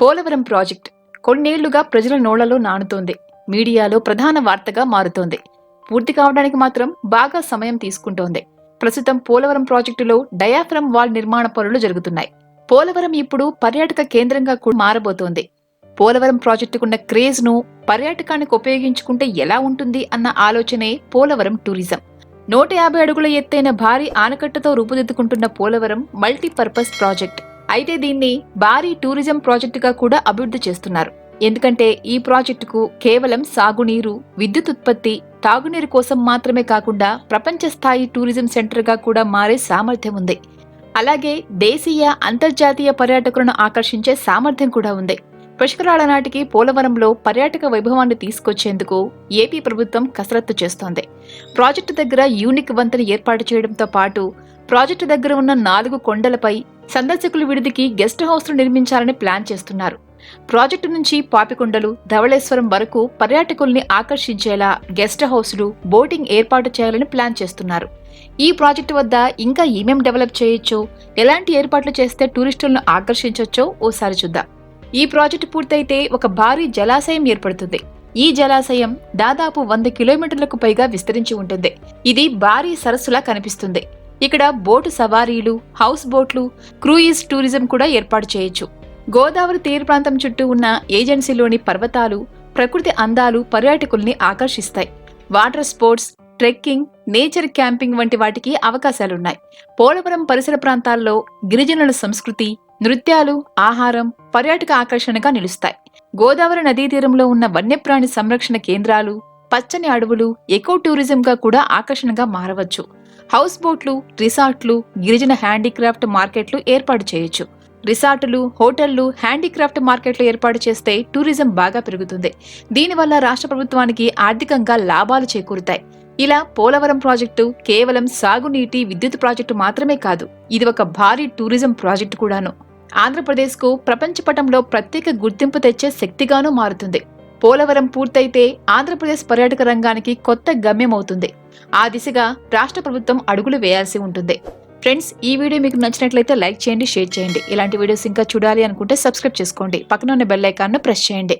Polavaram project కొన్నేళ్ళుగా ప్రజల నోళ్ళలో నానుతోంది. మీడియాలో ప్రధాన వార్తగా మారుతోంది. పూర్తి కావడానికి మాత్రం బాగా సమయం తీసుకుంటోంది. ప్రస్తుతం పోలవరం ప్రాజెక్టులో డయాఫ్రమ్ వాల్ నిర్మాణ పనులు జరుగుతున్నాయి. పోలవరం ఇప్పుడు పర్యాటక కేంద్రంగా కూడా మారబోతోంది. పోలవరం ప్రాజెక్టుకున్న క్రేజ్ను పర్యాటకానికి ఉపయోగించుకుంటే ఎలా ఉంటుంది అన్న ఆలోచనే పోలవరం టూరిజం. నూట యాభై అడుగుల ఎత్తైన భారీ ఆనకట్టతో రూపుదిద్దుకుంటున్న పోలవరం మల్టీపర్పస్ ప్రాజెక్ట్. అయితే దీన్ని భారీ టూరిజం ప్రాజెక్టుగా కూడా అభివృద్ధి చేస్తున్నారు. ఎందుకంటే ఈ ప్రాజెక్టుకు కేవలం సాగునీరు విద్యుత్ ఉత్పత్తి తాగునీరు కోసం మాత్రమే కాకుండా ప్రపంచ స్థాయి టూరిజం సెంటర్గా కూడా మారే సామర్థ్యం ఉంది. అలాగే దేశీయ అంతర్జాతీయ పర్యాటకులను ఆకర్షించే సామర్థ్యం కూడా ఉంది. పుష్కరాల నాటికి పోలవరంలో పర్యాటక వైభవాన్ని తీసుకొచ్చేందుకు ఏపీ ప్రభుత్వం కసరత్తు చేస్తోంది. ప్రాజెక్టు దగ్గర యూనిక్ వంతెన ఏర్పాటు చేయడంతో పాటు ప్రాజెక్టు దగ్గర ఉన్న నాలుగు కొండలపై సందర్శకుల విడిదికి గెస్ట్ హౌస్ను నిర్మించాలని ప్లాన్ చేస్తున్నారు. ప్రాజెక్టు నుంచి పాపికొండలు ధవళేశ్వరం వరకు పర్యాటకుల్ని ఆకర్షించేలా గెస్ట్ హౌస్లు బోటింగ్ ఏర్పాటు చేయాలని ప్లాన్ చేస్తున్నారు. ఈ ప్రాజెక్టు వద్ద ఇంకా ఏమేం డెవలప్ చేయొచ్చో ఎలాంటి ఏర్పాట్లు చేస్తే టూరిస్టులను ఆకర్షించవచ్చో ఓసారి చూద్దాం. ఈ ప్రాజెక్టు పూర్తయితే ఒక భారీ జలాశయం ఏర్పడుతుంది. ఈ జలాశయం దాదాపు వంద కిలోమీటర్లకు పైగా విస్తరించి ఉంటుంది. ఇది భారీ సరస్సులా కనిపిస్తుంది. ఇక్కడ బోటు సవారీలు హౌస్ బోట్లు క్రూయిజ్ టూరిజం కూడా ఏర్పాటు చేయొచ్చు. గోదావరి తీర ప్రాంతం చుట్టూ ఉన్న ఏజెన్సీలోని పర్వతాలు ప్రకృతి అందాలు పర్యాటకుల్ని ఆకర్షిస్తాయి. Water sports trekking nature camping వంటి వాటికి అవకాశాలున్నాయి. పోలవరం పరిసర ప్రాంతాల్లో గిరిజనుల సంస్కృతి నృత్యాలు ఆహారం పర్యాటక ఆకర్షణగా నిలుస్తాయి. గోదావరి నదీ తీరంలో ఉన్న వన్యప్రాణి సంరక్షణ కేంద్రాలు పచ్చని అడవులు ఎకో టూరిజంగా కూడా ఆకర్షణగా మారవచ్చు. హౌస్ బోట్లు రిసార్ట్లు గిరిజన హ్యాండీక్రాఫ్ట్ మార్కెట్లు ఏర్పాటు చేయొచ్చు. రిసార్టులు హోటళ్ళు హ్యాండీక్రాఫ్ట్ మార్కెట్లు ఏర్పాటు చేస్తే టూరిజం బాగా పెరుగుతుంది. దీనివల్ల రాష్ట్ర ప్రభుత్వానికి ఆర్థికంగా లాభాలు చేకూరుతాయి. ఇలా పోలవరం ప్రాజెక్టు కేవలం సాగునీటి విద్యుత్ ప్రాజెక్టు మాత్రమే కాదు ఇది ఒక భారీ టూరిజం ప్రాజెక్టు కూడాను. ఆంధ్రప్రదేశ్కు ప్రపంచపటంలో ప్రత్యేక గుర్తింపు తెచ్చే శక్తిగానూ మారుతుంది. పోలవరం పూర్తయితే ఆంధ్రప్రదేశ్ పర్యాటక రంగానికి కొత్త గమ్యమవుతుంది. ఆ దిశగా రాష్ట్ర ప్రభుత్వం అడుగులు వేయాల్సి ఉంటుంది. ఫ్రెండ్స్ ఈ వీడియో మీకు నచ్చినట్లయితే లైక్ చేయండి షేర్ చేయండి. ఇలాంటి వీడియోస్ ఇంకా చూడాలి అనుకుంటే సబ్స్క్రైబ్ చేసుకోండి. పక్కన ఉన్న బెల్ ఐకాన్ను ప్రెస్ చేయండి.